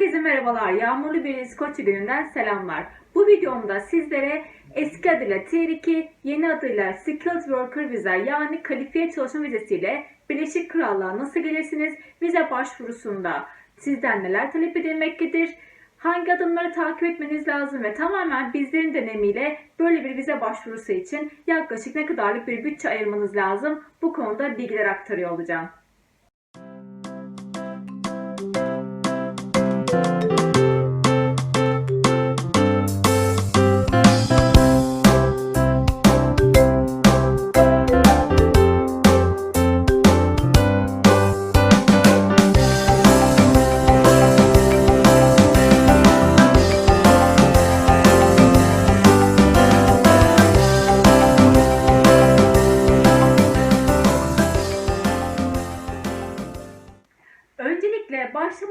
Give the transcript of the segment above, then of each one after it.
Herkese merhabalar. Yağmurlu bir İskoç gününden selamlar. Bu videomda sizlere eski adıyla T2, yeni adıyla Skilled Worker Visa yani kalifiye çalışma vizesiyle Birleşik Krallığa nasıl gelirsiniz? Vize başvurusunda sizden neler talep edilmektedir? Hangi adımları takip etmeniz lazım ve tamamen bizlerin denemiyle böyle bir vize başvurusu için yaklaşık ne kadarlık bir bütçe ayırmanız lazım? Bu konuda bilgiler aktarıyor olacağım.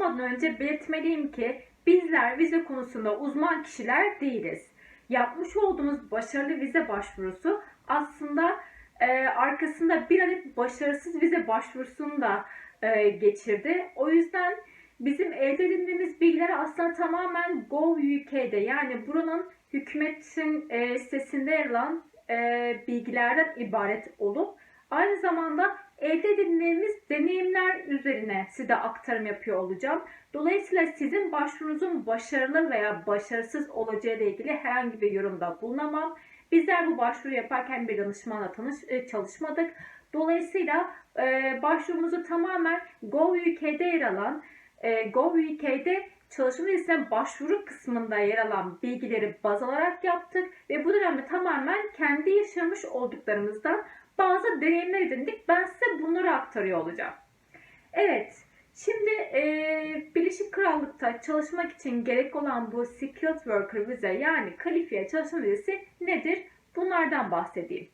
Başlamadan önce belirtmeliyim ki bizler vize konusunda uzman kişiler değiliz. Yapmış olduğumuz başarılı vize başvurusu aslında e, arkasında bir adet başarısız vize başvurusunu da e, geçirdi. O yüzden bizim elde edindiğimiz bilgiler aslında tamamen Gov.uk'de yani buranın hükümetin e, sitesinde yer alan e, bilgilerden ibaret olup aynı zamanda elde edindiğimiz deneyimler üzerine size aktarım yapıyor olacağım. Dolayısıyla sizin başvurunuzun başarılı veya başarısız olacağı ile ilgili herhangi bir yorumda bulunamam. Bizler bu başvuru yaparken bir danışmanla tanış, e, çalışmadık. Dolayısıyla e, başvurumuzu tamamen Gov.uk'de yer alan, e, Gov.uk'de çalışma listesine başvuru kısmında yer alan bilgileri baz alarak yaptık ve bu dönemde tamamen kendi yaşamış olduklarımızdan bazı deneyimler edindik. Ben size bunları aktarıyor olacağım. Evet, şimdi e, Birleşik Krallık'ta çalışmak için gerek olan bu Skilled Worker Visa yani kalifiye çalışma vizesi nedir? Bunlardan bahsedeyim.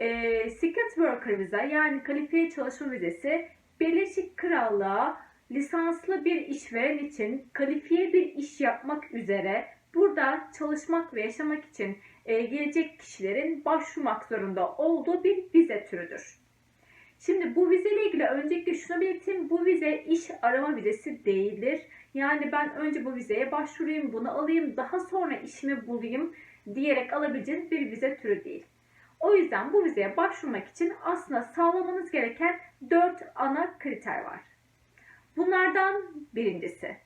E, Skilled Worker Visa yani kalifiye çalışma vizesi Birleşik Krallığa lisanslı bir işveren için kalifiye bir iş yapmak üzere burada çalışmak ve yaşamak için e, gelecek kişilerin başvurmak zorunda olduğu bir vize türüdür. Şimdi bu vize ile ilgili öncelikle şunu belirteyim. Bu vize iş arama vizesi değildir. Yani ben önce bu vizeye başvurayım, bunu alayım, daha sonra işimi bulayım diyerek alabileceğiniz bir vize türü değil. O yüzden bu vizeye başvurmak için aslında sağlamanız gereken 4 ana kriter var. Bunlardan birincisi.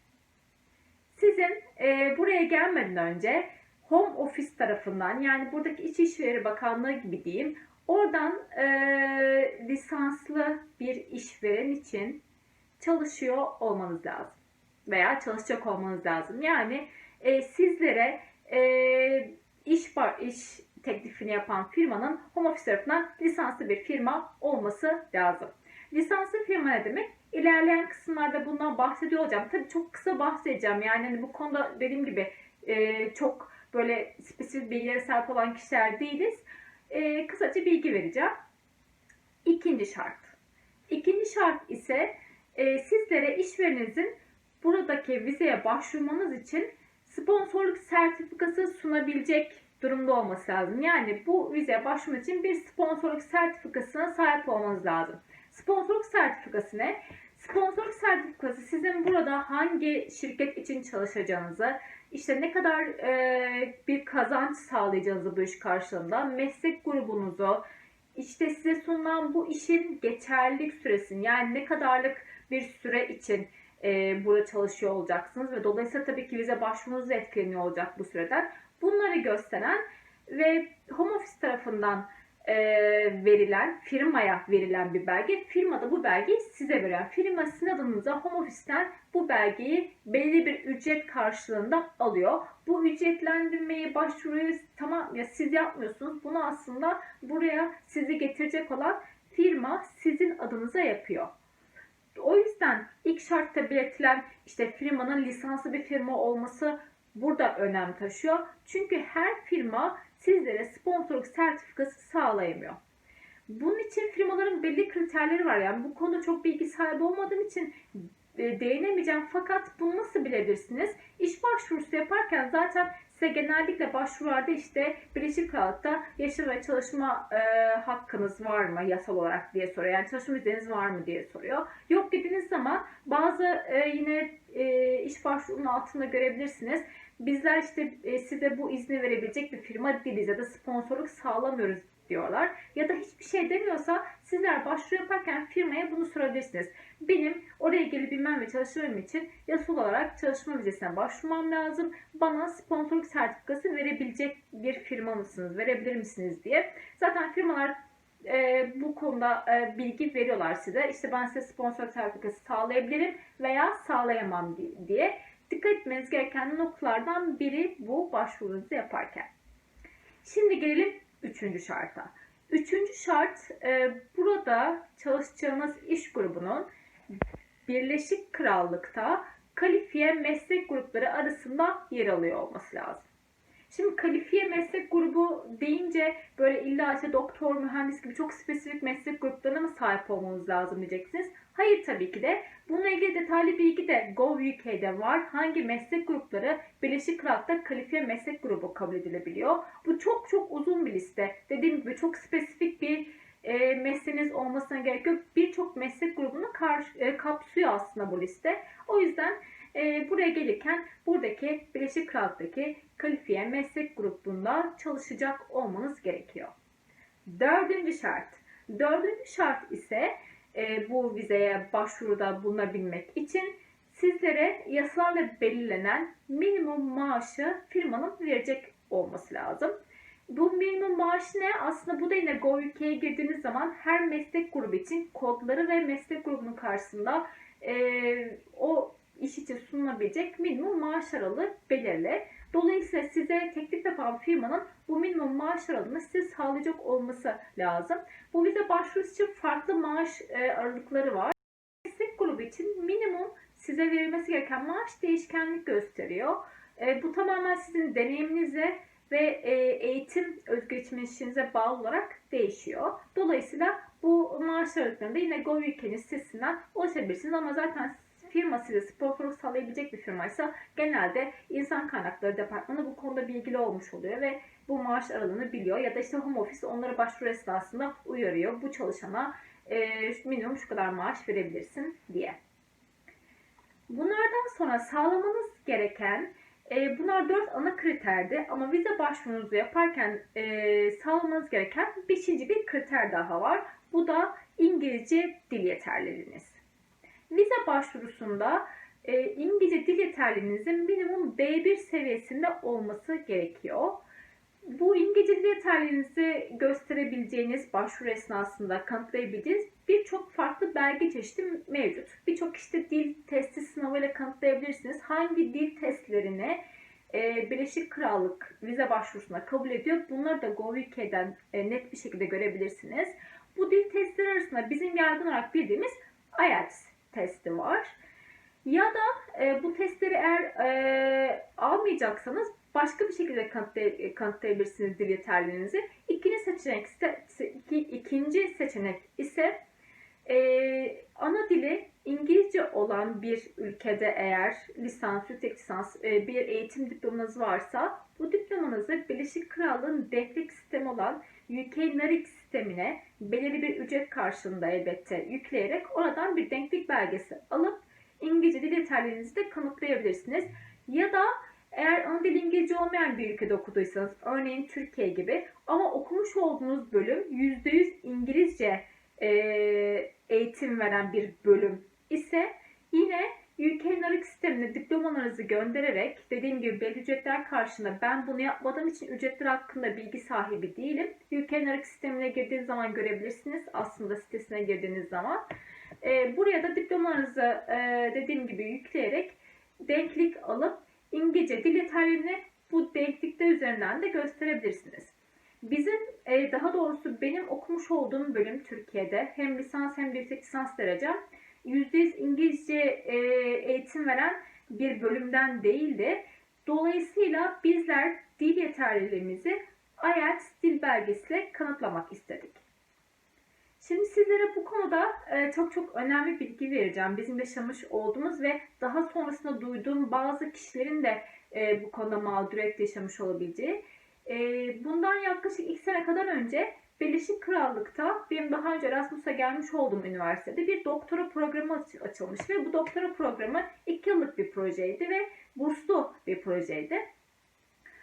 Sizin e, buraya gelmeden önce Home Office tarafından yani buradaki İçişleri Bakanlığı gibi diyeyim oradan e, lisanslı bir işveren için çalışıyor olmanız lazım. Veya çalışacak olmanız lazım. Yani e, sizlere e, iş, bar, iş teklifini yapan firmanın Home Office tarafından lisanslı bir firma olması lazım. Lisanslı firma ne demek? İlerleyen kısımlarda bundan bahsediyor olacağım. Tabii çok kısa bahsedeceğim. Yani hani bu konuda dediğim gibi e, çok böyle spesifik bilgilere sahip olan kişiler değiliz. E, kısaca bilgi vereceğim. İkinci şart. İkinci şart ise e, sizlere işvereninizin buradaki vizeye başvurmanız için sponsorluk sertifikası sunabilecek durumda olması lazım. Yani bu vizeye başvurmak için bir sponsorluk sertifikasına sahip olmanız lazım. Sponsorluk sertifikası ne? Sponsorluk sertifikası sizin burada hangi şirket için çalışacağınızı, işte ne kadar e, bir kazanç sağlayacağınızı bu iş karşılığında, meslek grubunuzu, işte size sunulan bu işin geçerlilik süresini yani ne kadarlık bir süre için e, burada çalışıyor olacaksınız ve dolayısıyla tabii ki vize başvurunuz etkileniyor olacak bu süreden. Bunları gösteren ve home office tarafından e, verilen, firmaya verilen bir belge. Firma da bu belgeyi size veriyor. Firma sizin adınıza home office'ten bu belgeyi belli bir ücret karşılığında alıyor. Bu ücretlendirmeyi başvuruyu tamam ya siz yapmıyorsunuz. Bunu aslında buraya sizi getirecek olan firma sizin adınıza yapıyor. O yüzden ilk şartta belirtilen işte firmanın lisanslı bir firma olması burada önem taşıyor. Çünkü her firma sizlere sponsorluk sertifikası sağlayamıyor. Bunun için firmaların belli kriterleri var. Yani bu konuda çok bilgi sahibi olmadığım için e, değinemeyeceğim fakat bunu nasıl bilebilirsiniz? İş başvurusu yaparken zaten size genellikle başvurularda işte Birleşik Krallık'ta yaşam ve çalışma e, hakkınız var mı yasal olarak diye soruyor. Yani çalışma izniniz var mı diye soruyor. Yok dediğiniz zaman bazı e, yine e, iş başvurunun altında görebilirsiniz. Bizler işte e, size bu izni verebilecek bir firma değiliz ya da sponsorluk sağlamıyoruz diyorlar. Ya da hiçbir şey demiyorsa sizler başvuru yaparken firmaya bunu sorabilirsiniz. Benim oraya ilgili bilmem ve çalışmam için yasal olarak çalışma vizesine başvurmam lazım. Bana sponsorluk sertifikası verebilecek bir firma mısınız, verebilir misiniz diye. Zaten firmalar e, bu konuda e, bilgi veriyorlar size. İşte ben size sponsor sertifikası sağlayabilirim veya sağlayamam diye. Dikkat etmeniz gereken noktalardan biri bu başvurunuzu yaparken. Şimdi gelelim üçüncü şarta. Üçüncü şart e, burada çalışacağınız iş grubunun Birleşik Krallık'ta kalifiye meslek grupları arasında yer alıyor olması lazım. Şimdi kalifiye meslek grubu deyince böyle illa işte doktor, mühendis gibi çok spesifik meslek gruplarına mı sahip olmanız lazım diyeceksiniz. Hayır tabii ki de. Bununla ilgili detaylı bilgi de Gov.uk'de var. Hangi meslek grupları Birleşik Krallık'ta kalifiye meslek grubu kabul edilebiliyor. Bu çok çok uzun bir liste. Dediğim gibi çok spesifik bir e, mesleğiniz olmasına gerek yok. Birçok meslek grubunu karşı, e, kapsıyor aslında bu liste. O yüzden e, buraya gelirken buradaki Birleşik Krallık'taki kalifiye meslek grubunda çalışacak olmanız gerekiyor. Dördüncü şart. Dördüncü şart ise e, bu vizeye başvuruda bulunabilmek için sizlere yasalarla belirlenen minimum maaşı firmanın verecek olması lazım. Bu minimum maaş ne? Aslında bu da yine Go.uk'ye girdiğiniz zaman her meslek grubu için kodları ve meslek grubunun karşısında e, o iş için sunulabilecek minimum maaş aralığı belirli. Dolayısıyla size teklif yapan firmanın bu minimum maaş aralığını size sağlayacak olması lazım. Bu vize başvurusu için farklı maaş e, aralıkları var. Meslek grubu için minimum size verilmesi gereken maaş değişkenlik gösteriyor. E, bu tamamen sizin deneyiminize ve e, eğitim özgeçmişinize bağlı olarak değişiyor. Dolayısıyla bu maaş aralıklarında yine GoWeekend'in sitesinden ulaşabilirsiniz ama zaten firma size sponsorluk sağlayabilecek bir firmaysa genelde insan kaynakları departmanı bu konuda bilgili olmuş oluyor ve bu maaş aralığını biliyor ya da işte home office onlara başvuru esnasında uyarıyor. Bu çalışana e, minimum şu kadar maaş verebilirsin diye. Bunlardan sonra sağlamanız gereken e, bunlar dört ana kriterdi ama vize başvurunuzu yaparken e, sağlamanız gereken beşinci bir kriter daha var. Bu da İngilizce dil yeterliliğiniz. Vize başvurusunda e, İngilizce dil yeterliliğinizin minimum B1 seviyesinde olması gerekiyor. Bu İngilizce dil yeterliliğinizi gösterebileceğiniz, başvuru esnasında kanıtlayabileceğiniz birçok farklı belge çeşidi mevcut. Birçok işte dil testi sınavıyla kanıtlayabilirsiniz. Hangi dil testlerini e, Birleşik Krallık vize başvurusuna kabul ediyor. Bunları da GoUK'den e, net bir şekilde görebilirsiniz. Bu dil testleri arasında bizim yaygın olarak bildiğimiz IELTS testi var. Ya da e, bu testleri eğer e, almayacaksanız başka bir şekilde kanıtlay kanıtlayabilirsiniz dil yeterliliğinizi. İkinci seçenek ise, ikinci seçenek ise e, ana dili İngilizce olan bir ülkede eğer lisans, yüksek lisans e, bir eğitim diplomanız varsa bu diplomanızı Birleşik Krallığın denklik sistemi olan NARIC sistemine belirli bir ücret karşılığında elbette yükleyerek oradan bir denklik belgesi alıp İngilizce dil yeterliliğinizi de kanıtlayabilirsiniz. Ya da eğer ana dil İngilizce olmayan bir ülkede okuduysanız, örneğin Türkiye gibi ama okumuş olduğunuz bölüm %100 İngilizce e, eğitim veren bir bölüm ise yine NARIC sistemine diplomalarınızı göndererek dediğim gibi belli ücretler karşılığında ben bunu yapmadığım için ücretler hakkında bilgi sahibi değilim. NARIC sistemine girdiğiniz zaman görebilirsiniz aslında sitesine girdiğiniz zaman. E, buraya da diplomalarınızı e, dediğim gibi yükleyerek denklik alıp İngilizce dil yeterliliğini bu denklikte üzerinden de gösterebilirsiniz. Bizim e, daha doğrusu benim okumuş olduğum bölüm Türkiye'de hem lisans hem de yüksek lisans derecem %100 İngilizce e, eğitim veren bir bölümden değildi. Dolayısıyla bizler dil yeterliliğimizi IELTS dil belgesiyle kanıtlamak istedik. Şimdi sizlere bu konuda e, çok çok önemli bilgi vereceğim. Bizim yaşamış olduğumuz ve daha sonrasında duyduğum bazı kişilerin de e, bu konuda mağduriyet yaşamış olabileceği. Bundan yaklaşık iki sene kadar önce Birleşik Krallık'ta benim daha önce Erasmus'a gelmiş olduğum üniversitede bir doktora programı aç- açılmış ve bu doktora programı iki yıllık bir projeydi ve burslu bir projeydi.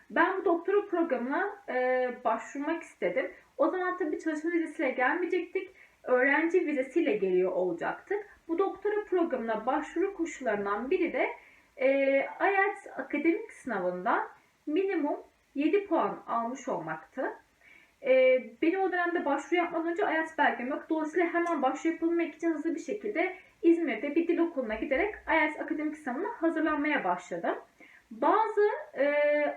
Ben bu doktora programına e, başvurmak istedim. O zaman tabii çalışma vizesiyle gelmeyecektik. Öğrenci vizesiyle geliyor olacaktık. Bu doktora programına başvuru koşullarından biri de e, IELTS akademik sınavından minimum 7 puan almış olmaktı. E, benim o dönemde başvuru yapmadan önce IELTS belgem yok. Dolayısıyla hemen başvuru yapabilmek için hızlı bir şekilde İzmir'de bir dil okuluna giderek IELTS akademik sınavına hazırlanmaya başladım. Bazı e,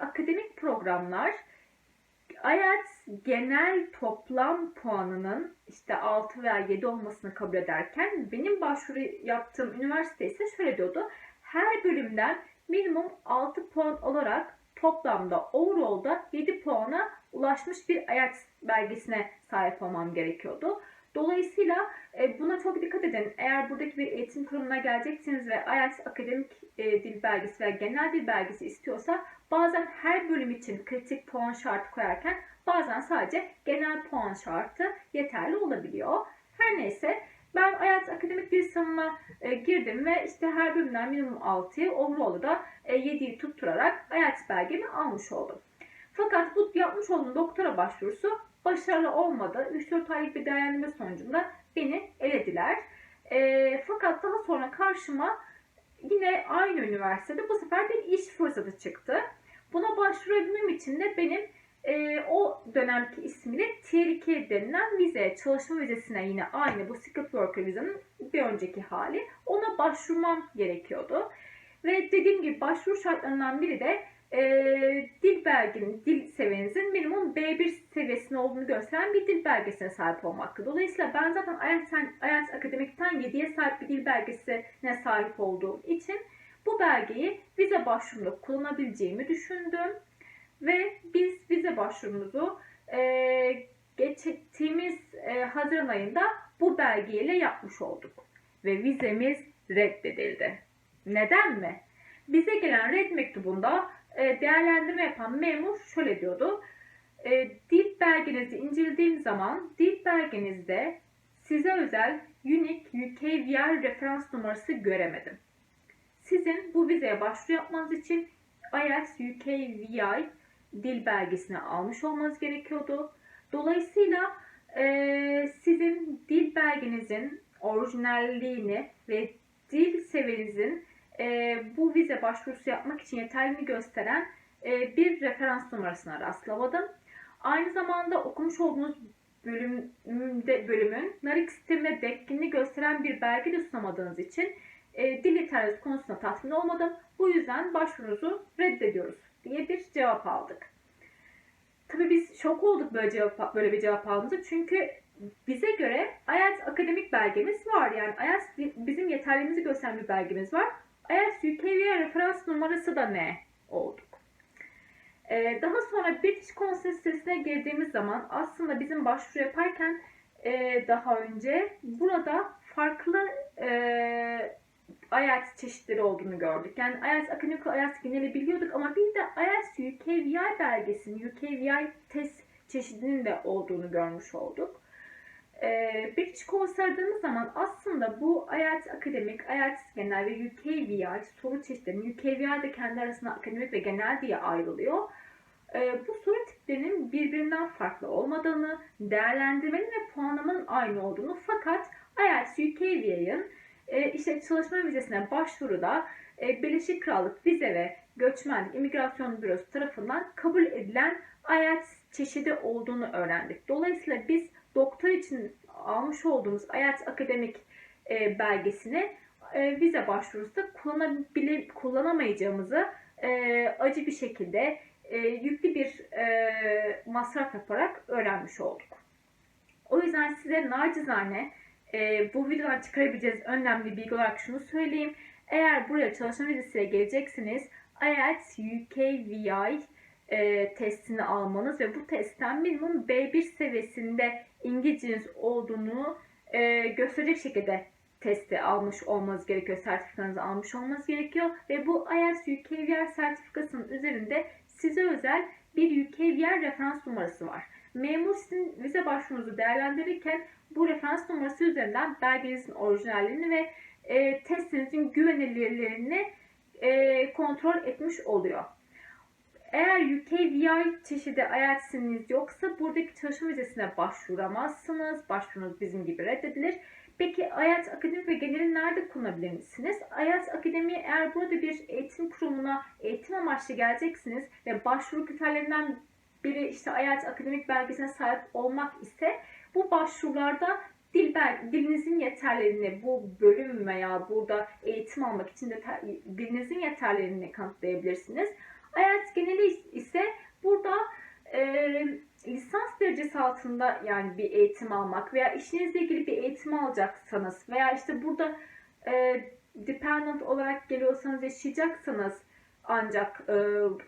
akademik programlar IELTS genel toplam puanının işte 6 veya 7 olmasını kabul ederken benim başvuru yaptığım üniversite ise şöyle diyordu. Her bölümden minimum 6 puan olarak toplamda overall'da 7 puana ulaşmış bir IELTS belgesine sahip olmam gerekiyordu. Dolayısıyla e, buna çok dikkat edin. Eğer buradaki bir eğitim kurumuna geleceksiniz ve IELTS akademik e, dil belgesi veya genel dil belgesi istiyorsa bazen her bölüm için kritik puan şartı koyarken bazen sadece genel puan şartı yeterli olabiliyor. Her neyse ben IELTS akademik dil sınavına e, girdim ve işte her bölümden minimum 6'yı overall'da da e, 7'yi tutturarak IELTS belgemi almış oldum. Fakat bu yapmış olduğum doktora başvurusu başarılı olmadı. 3-4 aylık bir değerlendirme sonucunda beni elediler. E, fakat daha sonra karşıma yine aynı üniversitede bu sefer bir iş fırsatı çıktı. Buna başvurabilmem için de benim e, o dönemki ismiyle Tier 2 denilen vize, çalışma vizesine yine aynı bu Skilled Worker vizenin bir önceki hali. Ona başvurmam gerekiyordu. Ve dediğim gibi başvuru şartlarından biri de e, dil belgenin, dil seviyenizin minimum B1 seviyesinde olduğunu gösteren bir dil belgesine sahip olmaktı. Dolayısıyla ben zaten IELTS, IELTS Akademik'ten 7'ye sahip bir dil belgesine sahip olduğum için bu belgeyi vize başvurumda kullanabileceğimi düşündüm. Ve biz vize başvurumuzu e, geçtiğimiz e, Haziran ayında bu belgeyle yapmış olduk. Ve vizemiz reddedildi. Neden mi? Bize gelen red mektubunda e, değerlendirme yapan memur şöyle diyordu. E, dil belgenizi incelediğim zaman dil belgenizde size özel Unique UKVR referans numarası göremedim. Sizin bu vizeye başvuru yapmanız için IELTS UKVI dil belgesini almış olmanız gerekiyordu. Dolayısıyla e, sizin dil belgenizin orijinalliğini ve dil seviyenizin e, bu vize başvurusu yapmak için yeterli gösteren e, bir referans numarasına rastlamadım. Aynı zamanda okumuş olduğunuz bölümde, bölümün NARIC sistemine dekkinini gösteren bir belge de sunamadığınız için e, dil yeterliliği konusunda tatmin olmadım. Bu yüzden başvurunuzu reddediyoruz diye bir cevap aldık. Tabii biz şok olduk böyle, cevap, böyle bir cevap aldığımızda çünkü bize göre IELTS akademik belgemiz var. Yani IELTS bizim yeterliliğimizi gösteren bir belgemiz var. IELTS UKV'ye referans numarası da ne olduk. Ee, daha sonra British Council sitesine girdiğimiz zaman aslında bizim başvuru yaparken e, daha önce burada farklı e, IELTS çeşitleri olduğunu gördük. Yani IELTS akademik IELTS geneli biliyorduk ama bir de IELTS UKVI belgesinin, UKVI test çeşidinin de olduğunu görmüş olduk. Ee, Course aradığımız zaman aslında bu IELTS akademik, IELTS genel ve UKVI soru çeşitlerinin, UKVI de kendi arasında akademik ve genel diye ayrılıyor. Ee, bu soru tiplerinin birbirinden farklı olmadığını, değerlendirmenin ve puanlamanın aynı olduğunu fakat IELTS UKVI'nin e, işte çalışma vizesine başvuruda e, Birleşik Krallık Vize ve Göçmenlik İmigrasyon Bürosu tarafından kabul edilen IELTS çeşidi olduğunu öğrendik. Dolayısıyla biz doktor için almış olduğumuz IELTS akademik e, belgesini e, vize başvurusunda kullanamayacağımızı e, acı bir şekilde e, yüklü bir e, masraf yaparak öğrenmiş olduk. O yüzden size nacizane e, bu videodan çıkarabileceğiniz önemli bilgi olarak şunu söyleyeyim. Eğer buraya çalışma vizesiyle geleceksiniz IELTS UKVI e, testini almanız ve bu testten minimum B1 seviyesinde İngilizceniz olduğunu e, gösterecek şekilde testi almış olmanız gerekiyor. Sertifikanızı almış olmanız gerekiyor. Ve bu IELTS UKVR sertifikasının üzerinde size özel bir UKVR referans numarası var. Memur sizin vize başvurunuzu değerlendirirken bu referans numarası üzerinden belgenizin orijinallerini ve e, testinizin güvenilirliğini e, kontrol etmiş oluyor. Eğer UK VI çeşidi IELTS'iniz yoksa buradaki çalışma vizesine başvuramazsınız. Başvurunuz bizim gibi reddedilir. Peki IELTS Akademi ve geneli nerede kullanabilir misiniz? IELTS Akademi eğer burada bir eğitim kurumuna eğitim amaçlı geleceksiniz ve başvuru kriterlerinden biri işte IELTS akademik belgesine sahip olmak ise bu başvurularda dil bel, dilinizin yeterlerini bu bölüm veya burada eğitim almak için de dilinizin yeterlerini kanıtlayabilirsiniz. IELTS geneli ise burada e, lisans derecesi altında yani bir eğitim almak veya işinizle ilgili bir eğitim alacaksanız veya işte burada e, dependent olarak geliyorsanız yaşayacaksanız ancak e,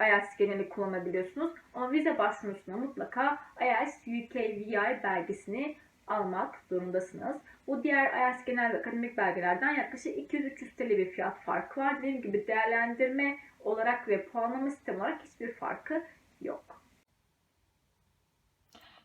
IELTS geneli kullanabiliyorsunuz. Ama vize başvurusuna mutlaka IELTS UK VI belgesini almak zorundasınız. Bu diğer IELTS genel ve akademik belgelerden yaklaşık 200-300 TL bir fiyat farkı var. Dediğim gibi değerlendirme olarak ve puanlama sistemi olarak hiçbir farkı yok.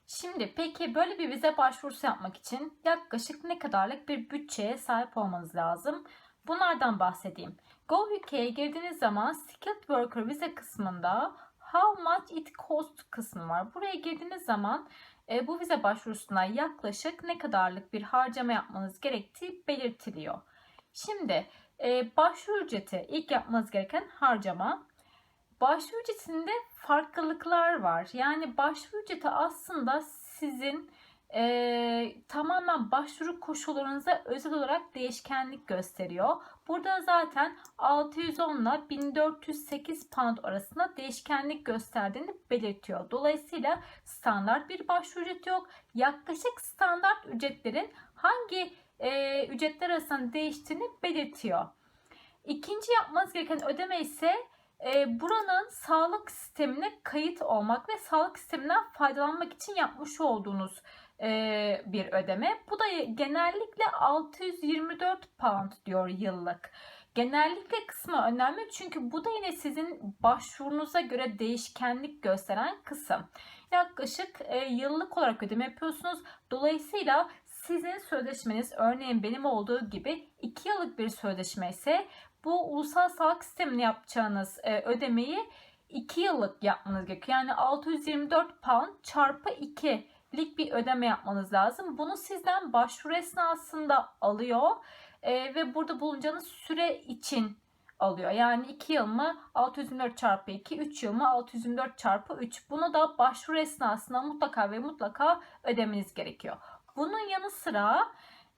Şimdi peki böyle bir vize başvurusu yapmak için yaklaşık ne kadarlık bir bütçeye sahip olmanız lazım? Bunlardan bahsedeyim. Go UK'ye girdiğiniz zaman Skilled Worker vize kısmında How much it cost kısmı var. Buraya girdiğiniz zaman e, bu vize başvurusuna yaklaşık ne kadarlık bir harcama yapmanız gerektiği belirtiliyor. Şimdi e, başvuru ücreti ilk yapmanız gereken harcama. Başvuru ücretinde farklılıklar var. Yani başvuru ücreti aslında sizin e, tamamen başvuru koşullarınıza özel olarak değişkenlik gösteriyor. Burada zaten 610 ile 1408 pound arasında değişkenlik gösterdiğini belirtiyor. Dolayısıyla standart bir başvuru ücreti yok. Yaklaşık standart ücretlerin hangi e, ücretler arasında değiştiğini belirtiyor. İkinci yapmanız gereken ödeme ise e, buranın sağlık sistemine kayıt olmak ve sağlık sisteminden faydalanmak için yapmış olduğunuz e, bir ödeme. Bu da genellikle 624 pound diyor yıllık. Genellikle kısmı önemli çünkü bu da yine sizin başvurunuza göre değişkenlik gösteren kısım. Yaklaşık e, yıllık olarak ödeme yapıyorsunuz. Dolayısıyla sizin sözleşmeniz örneğin benim olduğu gibi 2 yıllık bir sözleşme ise bu ulusal sağlık sistemini yapacağınız e, ödemeyi 2 yıllık yapmanız gerekiyor. Yani 624 pound çarpı 2 lik bir ödeme yapmanız lazım. Bunu sizden başvuru esnasında alıyor e, ve burada bulunacağınız süre için alıyor. Yani 2 yıl mı 624 çarpı 2, 3 yıl mı 624 çarpı 3. Bunu da başvuru esnasında mutlaka ve mutlaka ödemeniz gerekiyor. Bunun yanı sıra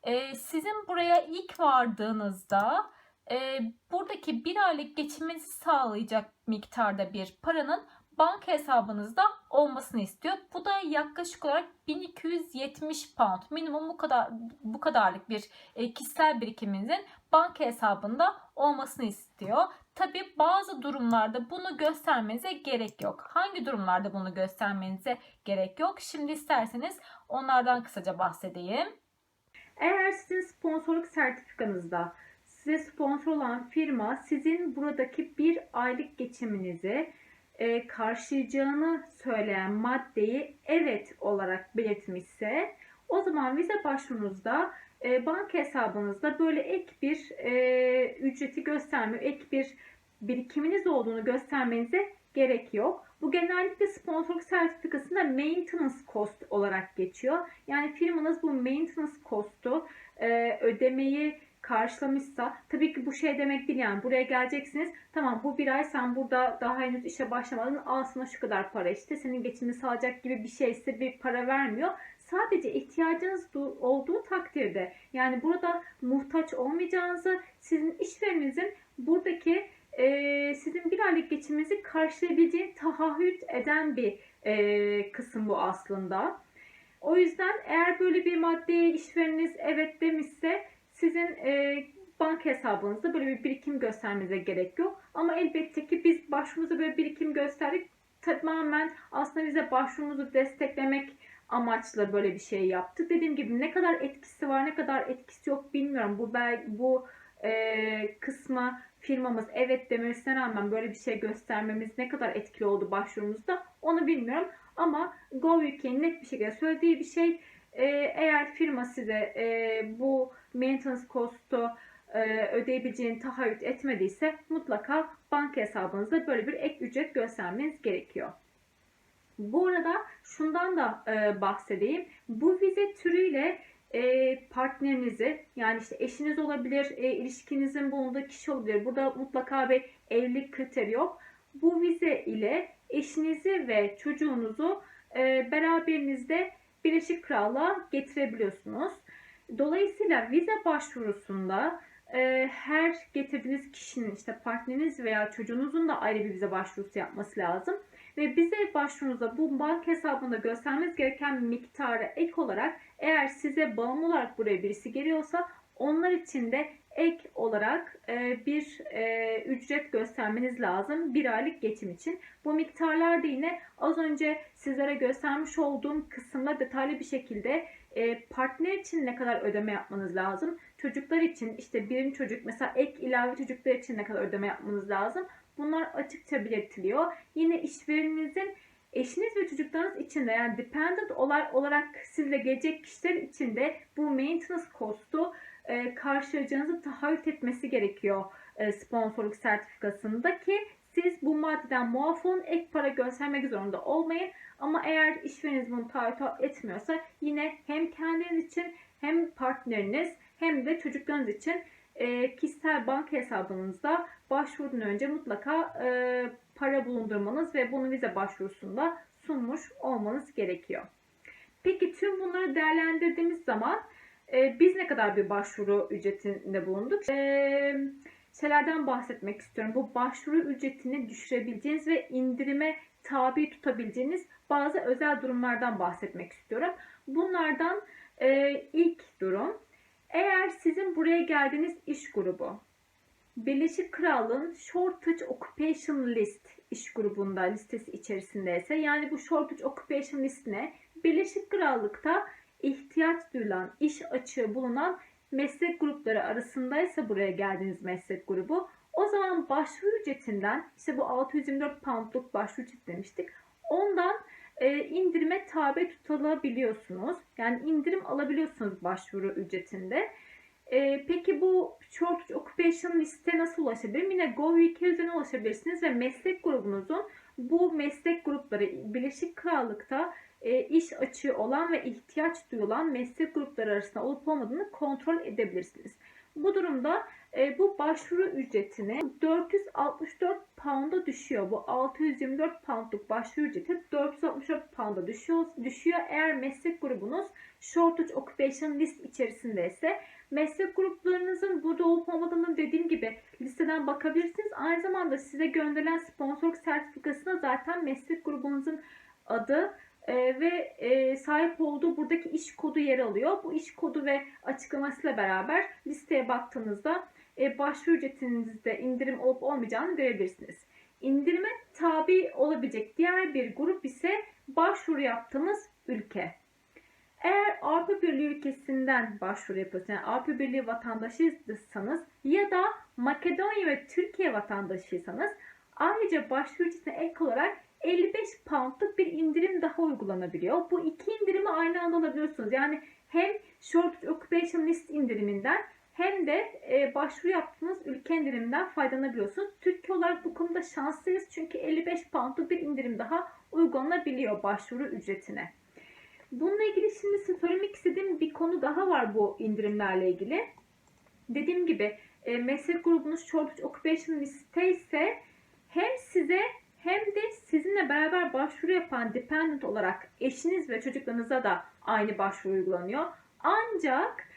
e, sizin buraya ilk vardığınızda e, buradaki bir aylık geçiminizi sağlayacak miktarda bir paranın banka hesabınızda olmasını istiyor. Bu da yaklaşık olarak 1270 pound minimum bu kadar bu kadarlık bir e, kişisel birikiminizin banka hesabında olmasını istiyor. Tabi bazı durumlarda bunu göstermenize gerek yok. Hangi durumlarda bunu göstermenize gerek yok? Şimdi isterseniz onlardan kısaca bahsedeyim. Eğer sizin sponsorluk sertifikanızda size sponsor olan firma sizin buradaki bir aylık geçiminizi e, karşılayacağını söyleyen maddeyi evet olarak belirtmişse o zaman vize başvurunuzda e, banka hesabınızda böyle ek bir e, ücreti göstermiyor, ek bir birikiminiz olduğunu göstermenize gerek yok. Bu genellikle sponsorluk sertifikasında maintenance cost olarak geçiyor. Yani firmanız bu maintenance cost'u e, ödemeyi karşılamışsa tabii ki bu şey demek değil yani buraya geleceksiniz tamam bu bir ay sen burada daha henüz işe başlamadın al şu kadar para işte senin geçimini sağlayacak gibi bir şeyse bir para vermiyor. Sadece ihtiyacınız olduğu takdirde yani burada muhtaç olmayacağınızı sizin işvereninizin buradaki e, sizin bir aylık geçiminizi karşılayabileceğini taahhüt eden bir e, kısım bu aslında. O yüzden eğer böyle bir maddeye işvereniniz evet demişse sizin e, banka hesabınızda böyle bir birikim göstermenize gerek yok. Ama elbette ki biz başvuruda böyle birikim gösterdik tamamen aslında vize başvurumuzu desteklemek amaçla böyle bir şey yaptık. Dediğim gibi ne kadar etkisi var ne kadar etkisi yok bilmiyorum. Bu bu e, kısma firmamız evet demesine rağmen böyle bir şey göstermemiz ne kadar etkili oldu başvurumuzda onu bilmiyorum. Ama Go.UK'nin net bir şekilde söylediği bir şey e, eğer firma size e, bu maintenance cost'u e, ödeyebileceğini taahhüt etmediyse mutlaka banka hesabınızda böyle bir ek ücret göstermeniz gerekiyor. Bu arada şundan da e, bahsedeyim. Bu vize türüyle e, partnerinizi yani işte eşiniz olabilir, e, ilişkinizin bulunduğu kişi olabilir. Burada mutlaka bir evlilik kriteri yok. Bu vize ile eşinizi ve çocuğunuzu e, beraberinizde Birleşik Krallığa getirebiliyorsunuz. Dolayısıyla vize başvurusunda e, her getirdiğiniz kişinin işte partneriniz veya çocuğunuzun da ayrı bir vize başvurusu yapması lazım. Ve vize başvurunuzda bu banka hesabında göstermeniz gereken miktarı ek olarak eğer size bağımlı olarak buraya birisi geliyorsa onlar için de ek olarak e, bir e, ücret göstermeniz lazım bir aylık geçim için. Bu miktarlar da yine az önce sizlere göstermiş olduğum kısımda detaylı bir şekilde e, partner için ne kadar ödeme yapmanız lazım. Çocuklar için işte birinci çocuk mesela ek ilave çocuklar için ne kadar ödeme yapmanız lazım. Bunlar açıkça belirtiliyor. Yine işvereninizin eşiniz ve çocuklarınız için de yani dependent olarak sizle gelecek kişiler için de bu maintenance cost'u e, karşılayacağınızı taahhüt etmesi gerekiyor e, sponsorluk sertifikasında ki siz bu maddeden muaf olun ek para göstermek zorunda olmayın. Ama eğer işvereniz bunu taahhüt etmiyorsa yine hem kendiniz için hem partneriniz hem de çocuklarınız için e, kişisel banka hesabınızda başvurdan önce mutlaka e, para bulundurmanız ve bunu vize başvurusunda sunmuş olmanız gerekiyor. Peki tüm bunları değerlendirdiğimiz zaman e, biz ne kadar bir başvuru ücretinde bulunduk? E, şeylerden bahsetmek istiyorum. Bu başvuru ücretini düşürebileceğiniz ve indirime tabi tutabileceğiniz bazı özel durumlardan bahsetmek istiyorum. Bunlardan e, ilk durum eğer sizin buraya geldiğiniz iş grubu Birleşik Krallığın Shortage Occupation List iş grubunda listesi içerisindeyse yani bu Shortage Occupation listine Birleşik Krallık'ta ihtiyaç duyulan, iş açığı bulunan meslek grupları arasındaysa buraya geldiğiniz meslek grubu o zaman başvuru ücretinden işte bu 624 poundluk başvuru ücreti demiştik. Ondan e, indirime tabi tutulabiliyorsunuz. Yani indirim alabiliyorsunuz başvuru ücretinde. E, peki bu Short Occupation liste nasıl ulaşabilirim? Yine Go.uk üzerinden ulaşabilirsiniz ve meslek grubunuzun bu meslek grupları Birleşik Krallık'ta e, iş açığı olan ve ihtiyaç duyulan meslek grupları arasında olup olmadığını kontrol edebilirsiniz. Bu durumda e, bu başvuru ücretini 464 pound'a düşüyor. Bu 624 poundluk başvuru ücreti 464 pound'a düşüyor, düşüyor. Eğer meslek grubunuz Shortage Occupation List içerisindeyse meslek gruplarınızın burada olup olmadığını dediğim gibi listeden bakabilirsiniz. Aynı zamanda size gönderilen sponsorluk sertifikasına zaten meslek grubunuzun adı e, ve e, sahip olduğu buradaki iş kodu yer alıyor. Bu iş kodu ve açıklamasıyla beraber listeye baktığınızda e, başvuru ücretinizde indirim olup olmayacağını görebilirsiniz. İndirime tabi olabilecek diğer bir grup ise başvuru yaptığımız ülke. Eğer Avrupa Birliği ülkesinden başvuru yapıyorsanız, yani Avrupa Birliği vatandaşıysanız ya da Makedonya ve Türkiye vatandaşıysanız ayrıca başvuru ücretine ek olarak 55 poundluk bir indirim daha uygulanabiliyor. Bu iki indirimi aynı anda alabiliyorsunuz. Yani hem Short Occupation List indiriminden hem de e, başvuru yaptığınız ülke indiriminden faydalanabiliyorsunuz. Türkiye olarak bu konuda şanslıyız çünkü 55 poundluk bir indirim daha uygulanabiliyor başvuru ücretine. Bununla ilgili şimdi size söylemek istediğim bir konu daha var bu indirimlerle ilgili. Dediğim gibi e, meslek grubunuz Short Occupation Liste ise hem size hem de sizinle beraber başvuru yapan dependent olarak eşiniz ve çocuklarınıza da aynı başvuru uygulanıyor. Ancak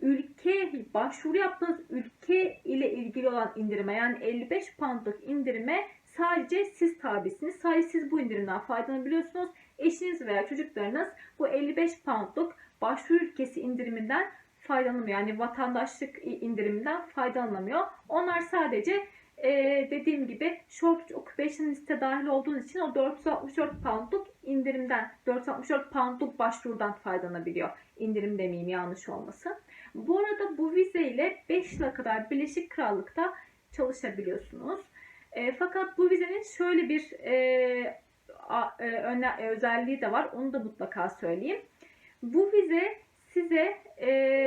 ülke başvuru yaptığınız ülke ile ilgili olan indirime yani 55 poundluk indirime sadece siz tabisiniz. Sadece siz bu indirimden faydalanabiliyorsunuz. Eşiniz veya çocuklarınız bu 55 poundluk başvuru ülkesi indiriminden faydalanamıyor. Yani vatandaşlık indiriminden faydalanamıyor. Onlar sadece e, dediğim gibi Short occupation liste dahil olduğunuz için o 464 poundluk indirimden, 464 poundluk başvurudan faydalanabiliyor. İndirim demeyeyim yanlış olmasın. Bu arada bu vize ile 5 yıla kadar Birleşik Krallık'ta çalışabiliyorsunuz. E, fakat bu vizenin şöyle bir e, a, e, öne- e, özelliği de var. Onu da mutlaka söyleyeyim. Bu vize size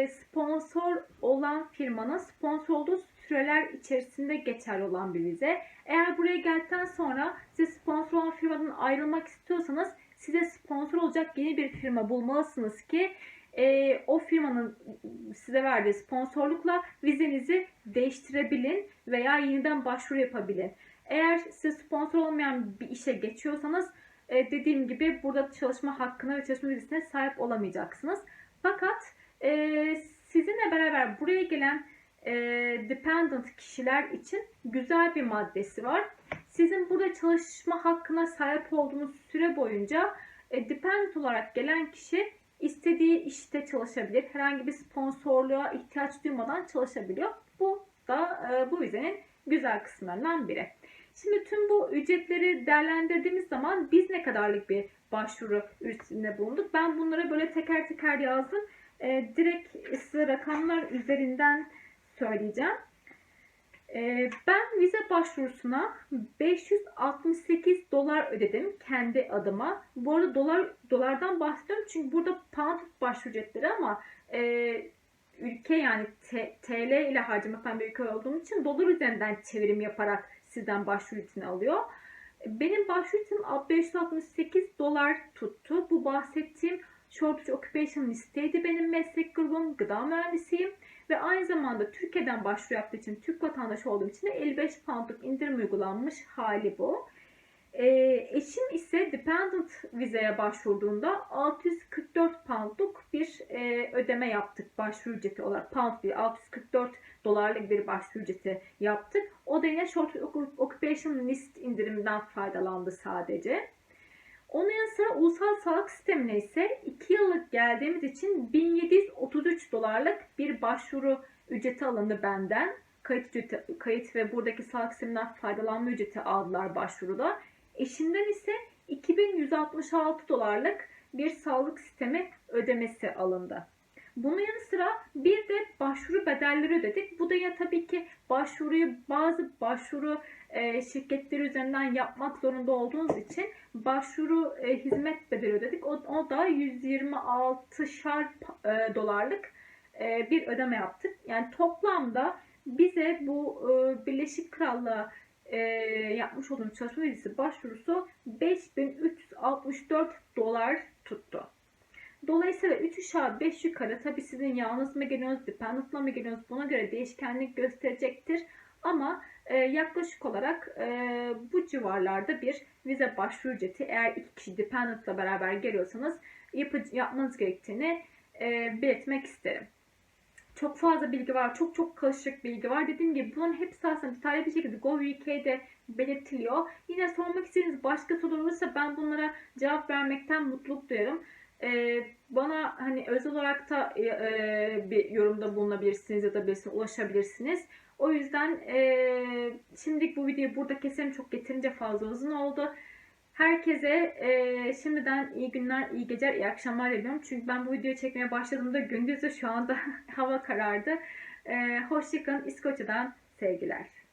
sponsor olan firmanın sponsor olduğu süreler içerisinde geçerli olan bir vize. Eğer buraya geldikten sonra size sponsor olan firmadan ayrılmak istiyorsanız size sponsor olacak yeni bir firma bulmalısınız ki e, o firmanın size verdiği sponsorlukla vizenizi değiştirebilin veya yeniden başvuru yapabilin. Eğer size sponsor olmayan bir işe geçiyorsanız e, dediğim gibi burada çalışma hakkına ve çalışma vizesine sahip olamayacaksınız. Fakat e, sizinle beraber buraya gelen e, dependent kişiler için güzel bir maddesi var. Sizin burada çalışma hakkına sahip olduğunuz süre boyunca e, dependent olarak gelen kişi istediği işte çalışabilir. Herhangi bir sponsorluğa ihtiyaç duymadan çalışabiliyor. Bu da e, bu vizenin güzel kısımlarından biri. Şimdi tüm bu ücretleri değerlendirdiğimiz zaman biz ne kadarlık bir başvuru üstünde bulunduk? Ben bunları böyle teker teker yazdım. E, direkt size rakamlar üzerinden söyleyeceğim. E, ben vize başvurusuna 568 dolar ödedim kendi adıma. Bu arada dolar dolardan bahsediyorum çünkü burada pound başvuru ücretleri ama e, ülke yani TL ile harcamaktan bir ülke olduğum için dolar üzerinden çevirim yaparak sizden başvuru ücretini alıyor. Benim başvuru ücretim 568 dolar tuttu. Bu bahsettiğim Shortage Occupation listeydi benim meslek grubum. Gıda mühendisiyim. Ve aynı zamanda Türkiye'den başvuru yaptığı için, Türk vatandaşı olduğum için de 55 poundluk indirim uygulanmış hali bu. Ee, eşim ise dependent vizeye başvurduğunda 644 poundluk bir e, ödeme yaptık başvuru ücreti olarak. Pound değil 644 dolarlık bir başvuru ücreti yaptık. O da yine Short Occupation List indiriminden faydalandı sadece. Onun yanı sıra ulusal sağlık sistemine ise 2 yıllık geldiğimiz için 1733 dolarlık bir başvuru ücreti alındı benden. Kayıt, ücreti, kayıt ve buradaki sağlık sisteminden faydalanma ücreti aldılar başvuruda. Eşimden ise 2166 dolarlık bir sağlık sistemi ödemesi alındı. Bunun yanı sıra bir de başvuru bedelleri ödedik. Bu da ya tabii ki başvuruyu bazı başvuru e, şirketleri üzerinden yapmak zorunda olduğunuz için başvuru e, hizmet bedeli ödedik. O, o da 126 şar e, dolarlık e, bir ödeme yaptık. Yani toplamda bize bu e, Birleşik Krallığa e, yapmış olduğumuz çalışma vizesi başvurusu 5364 dolar tuttu. Dolayısıyla 3 aşağı 5 yukarı tabi sizin yalnız mı geliyorsunuz, dependent'la mı geliyorsunuz buna göre değişkenlik gösterecektir. Ama e, yaklaşık olarak e, bu civarlarda bir vize başvuru ücreti eğer iki kişi dependent'la beraber geliyorsanız yapmanız gerektiğini e, belirtmek isterim. Çok fazla bilgi var. Çok çok karışık bilgi var. Dediğim gibi bunun hepsi aslında detaylı bir şekilde GovUK'de belirtiliyor. Yine sormak istediğiniz başka sorular olursa ben bunlara cevap vermekten mutluluk duyarım. Ee, bana hani özel olarak da e, e, bir yorumda bulunabilirsiniz ya da birisine ulaşabilirsiniz. O yüzden e, şimdilik bu videoyu burada keselim. Çok getirince fazla uzun oldu. Herkese e, şimdiden iyi günler, iyi geceler, iyi akşamlar diliyorum. Çünkü ben bu videoyu çekmeye başladığımda gündüzü şu anda hava karardı. E, Hoşçakalın. İskoçya'dan sevgiler.